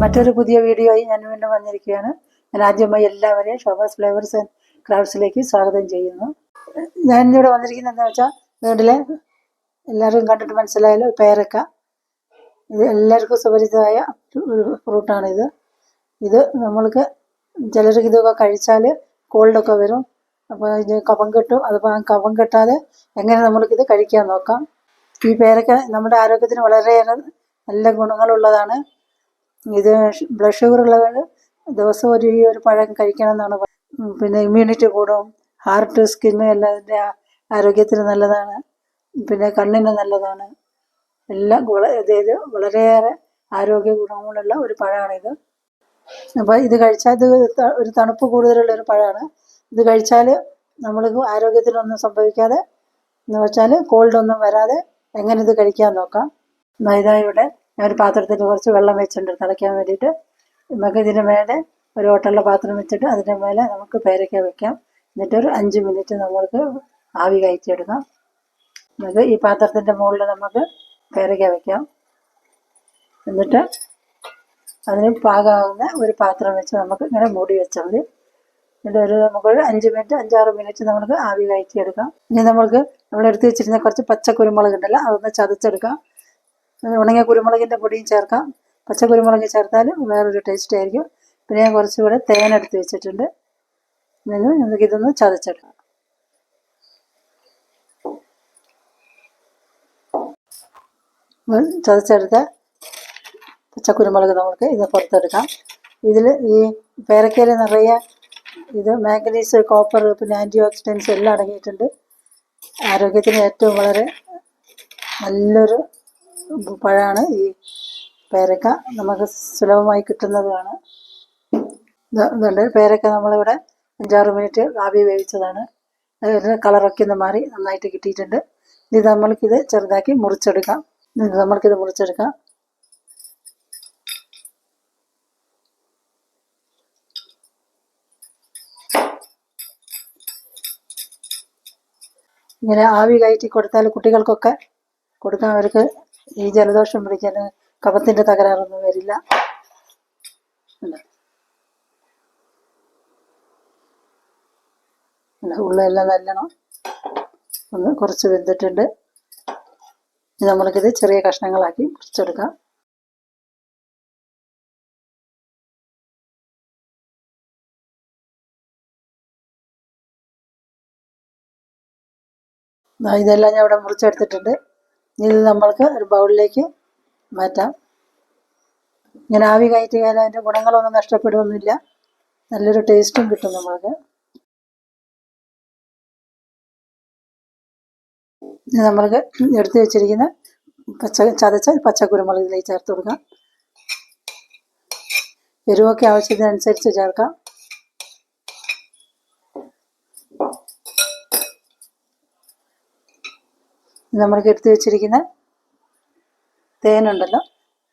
മറ്റൊരു പുതിയ വീഡിയോയിൽ ഞാൻ വീണ്ടും വന്നിരിക്കുകയാണ്. ഞാൻ ആദ്യമായി എല്ലാവരെയും ഷോബാസ് ഫ്ലേവേഴ്സ് ആൻഡ് ക്രാഫ്റ്റ്സിലേക്ക് സ്വാഗതം ചെയ്യുന്നു. ഞാൻ ഇന്നിവിടെ വന്നിരിക്കുന്നത് എന്താ വെച്ചാൽ വീട്ടിലെ എല്ലാവരും കണ്ടിട്ട് മനസ്സിലായല്ലോ പേരക്ക. ഇത് എല്ലാവർക്കും സുപരിചിതമായ ഒരു ഫ്രൂട്ടാണിത്. ഇത് നമ്മൾക്ക് ചിലർക്ക് ഇതൊക്കെ കഴിച്ചാൽ കോൾഡൊക്കെ വരും. അപ്പോൾ ഇത് കഫം കെട്ടും. അതിപ്പോൾ കഫം കെട്ടാതെ എങ്ങനെ നമ്മൾക്കിത് കഴിക്കാൻ നോക്കാം? ഈ പേരക്ക നമ്മുടെ ആരോഗ്യത്തിന് വളരെയേറെ നല്ല ഗുണങ്ങളുള്ളതാണ്. ഇത് ബ്ലഡ് ഷുഗർ ഉള്ളവർ ദിവസം ഒരു ഈ ഒരു പഴം കഴിക്കണം എന്നാണ് പിന്നെ ഇമ്മ്യൂണിറ്റി കൂടും ഹാർട്ട് സ്കിന്ന് എല്ലാം ആരോഗ്യത്തിന് നല്ലതാണ് പിന്നെ കണ്ണിന് നല്ലതാണ്. എല്ലാം അതായത് വളരെയേറെ ആരോഗ്യ ഗുണങ്ങളുള്ള ഒരു പഴമാണിത് അപ്പോൾ ഇത് കഴിച്ചാൽ ഇത് ഒരു തണുപ്പ് കൂടുതലുള്ള ഒരു പഴമാണ് ഇത് കഴിച്ചാൽ നമ്മൾക്ക് ആരോഗ്യത്തിനൊന്നും സംഭവിക്കാതെ എന്ന് വെച്ചാൽ കോൾഡ് ഒന്നും വരാതെ എങ്ങനെ ഇത് കഴിക്കാൻ നോക്കാം? മൈദായുടെ ഇവിടെ. ഞാൻ ഒരു പാത്രത്തിൽ കുറച്ച് വെള്ളം വെച്ചിട്ടുണ്ട്. തിളയ്ക്കാൻ വേണ്ടിയിട്ട് നമുക്ക് ഇതിന്റെ മേലെ ഒരു ഓട്ടുള്ള പാത്രം വെച്ചിട്ട് അതിന്റെ മേലെ നമുക്ക് പേരയ്ക്ക വെക്കാം. എന്നിട്ടൊരു അഞ്ച് മിനിറ്റ് നമ്മൾക്ക് ആവി കയറ്റിയെടുക്കാം. നമുക്ക് ഈ പാത്രത്തിന്റെ മുകളിൽ നമുക്ക് പേരയ്ക്ക വെക്കാം. എന്നിട്ട് അതിന് പാകമാകുന്ന ഒരു പാത്രം വെച്ച് നമുക്ക് ഇങ്ങനെ മൂടി വെച്ചാൽ മതി. എന്നിട്ട് ഒരു നമുക്കൊരു അഞ്ച് മിനിറ്റ് അഞ്ചാറ് മിനിറ്റ് നമുക്ക് ആവി കയറ്റിയെടുക്കാം. ഇനി നമ്മൾക്ക് നമ്മളെടുത്ത് വെച്ചിരുന്ന കുറച്ച് പച്ചക്കുരുമുളക് ഉണ്ടല്ലോ അതൊന്ന് ചതച്ചെടുക്കാം. ഉണങ്ങിയ കുരുമുളകിന്റെ പൊടിയും ചേർക്കാം. പച്ച കുരുമുളക് ചേർത്താൽ വേറൊരു ടേസ്റ്റ് ആയിരിക്കും. പിന്നെ ഞാൻ കുറച്ചുകൂടെ തേൻ എടുത്ത് വെച്ചിട്ടുണ്ട്. ഇനി നമുക്കിതൊന്ന് ചതച്ചെടുക്കാം. ചതച്ചെടുത്ത പച്ച കുരുമുളക് നമുക്ക് ഇത് പുറത്തെടുക്കാം. ഇതിൽ ഈ പേരക്കയിൽ നിറയെ ഇത് മാംഗനീസ് കോപ്പർ പിന്നെ ആന്റി ഓക്സിഡൻസ് എല്ലാം അടങ്ങിയിട്ടുണ്ട്. ആരോഗ്യത്തിന് ഏറ്റവും വളരെ നല്ലൊരു പഴമാണ് ഈ പേരക്ക നമുക്ക് സുലഭമായി കിട്ടുന്നതാണ്. ഇത് ഇതുണ്ട്. പേരക്ക നമ്മളിവിടെ അഞ്ചാറ് മിനിറ്റ് ആവി വേവിച്ചതാണ്. കളറൊക്കെ ഒന്ന് മാറി നന്നായിട്ട് കിട്ടിയിട്ടുണ്ട്. ഇത് നമ്മൾക്കിത് ചെറുതാക്കി മുറിച്ചെടുക്കാം. നമ്മൾക്കിത് മുറിച്ചെടുക്കാം. ഇങ്ങനെ ആവി കയറ്റി കൊടുത്താൽ കുട്ടികൾക്കൊക്കെ കൊടുക്കാൻ അവർക്ക് ഈ ജലദോഷം പിടിക്കാൻ കഫത്തിന്റെ തകരാറൊന്നും വരില്ല. ഉള്ളെല്ലാം നല്ലോണം. ഒന്ന് കുറച്ച് വെന്തിട്ടുണ്ട്. നമ്മൾക്കിത് ചെറിയ കഷ്ണങ്ങളാക്കി മുറിച്ചെടുക്കാം ഇതെല്ലാം ഞാൻ ഇവിടെ മുറിച്ചെടുത്തിട്ടുണ്ട്. ഇത് നമ്മൾക്ക് ഒരു ബൗളിലേക്ക് മാറ്റാം. ഇങ്ങനെ ആവി കയറ്റിയാൽ അതിന്റെ ഗുണങ്ങളൊന്നും നഷ്ടപ്പെടുകയൊന്നുമില്ല നല്ലൊരു ടേസ്റ്റും കിട്ടും നമ്മൾക്ക്. നമ്മൾക്ക് എടുത്തു വെച്ചിരിക്കുന്ന പച്ച ചതച്ച പച്ചക്കുരുമുളക് ഇതിലേക്ക് ചേർത്ത് കൊടുക്കാം. എരിവൊക്കെ ആവശ്യത്തിനനുസരിച്ച് ചേർക്കാം. നമ്മൾക്ക് എടുത്തു വെച്ചിരിക്കുന്ന തേനുണ്ടല്ലോ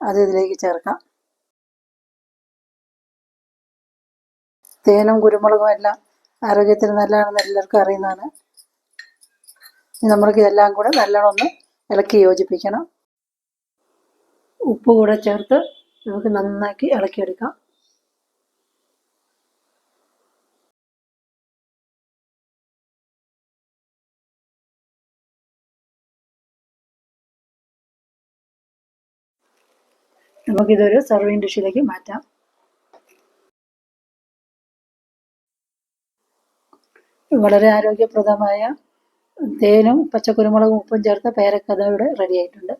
അത് ഇതിലേക്ക് ചേർക്കാം. തേനും കുരുമുളകും എല്ലാം ആരോഗ്യത്തിന് നല്ലതാണെന്ന് എല്ലാവർക്കും അറിയുന്നതാണ്. നമ്മൾക്ക് ഇതെല്ലാം കൂടെ നല്ലോണം ഒന്ന് ഇളക്കി യോജിപ്പിക്കണം. ഉപ്പ് കൂടെ ചേർത്ത് നമുക്ക് നന്നാക്കി ഇളക്കിയെടുക്കാം. നമുക്കിതൊരു സർവിങ് ഡിഷിലേക്ക് മാറ്റാം. വളരെ ആരോഗ്യപ്രദമായ തേനും പച്ചക്കുരുമുളകും ഉപ്പും ചേർത്ത പേരക്കഥ ഇവിടെ റെഡി ആയിട്ടുണ്ട്.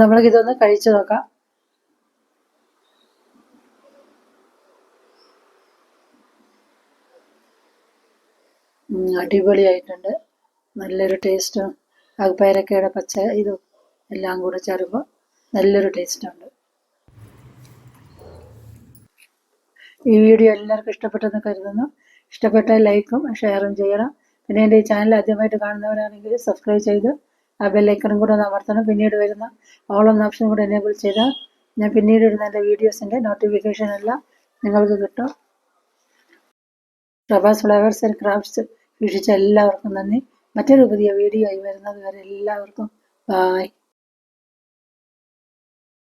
നമ്മൾക്ക് ഇതൊന്ന് കഴിച്ചു നോക്കാം. അടിപൊളിയായിട്ടുണ്ട്. നല്ലൊരു ടേസ്റ്റും അകപ്പയറക്കയുടെ പച്ച ഇതും എല്ലാം കൂടെ ചേരുമ്പോൾ നല്ലൊരു ടേസ്റ്റുണ്ട് ഈ വീഡിയോ എല്ലാവർക്കും ഇഷ്ടപ്പെട്ടെന്ന് കരുതുന്നു. ഇഷ്ടപ്പെട്ട ലൈക്കും ഷെയറും ചെയ്യണം. പിന്നെ എന്റെ ഈ ചാനൽ ആദ്യമായിട്ട് കാണുന്നവരാണെങ്കിൽ സബ്സ്ക്രൈബ് ചെയ്ത് ആ ബെല്ലൈക്കണും കൂടെ ഒന്ന് അമർത്തണം. പിന്നീട് വരുന്ന ഓൾ എന്ന ഓപ്ഷൻ കൂടെ എനേബിൾ ചെയ്താൽ ഞാൻ പിന്നീട് ഇടുന്ന എന്റെ വീഡിയോസിന്റെ നോട്ടിഫിക്കേഷൻ എല്ലാം നിങ്ങൾക്ക് കിട്ടും. പ്രഭാസ് ഫ്ലവേഴ്സ് ആൻഡ് ക്രാഫ്റ്റ്സ് വീക്ഷിച്ച എല്ലാവർക്കും നന്ദി. മറ്റൊരു പുതിയ വീഡിയോ ആയി വരുന്നത് വരെ എല്ലാവർക്കും ബായ്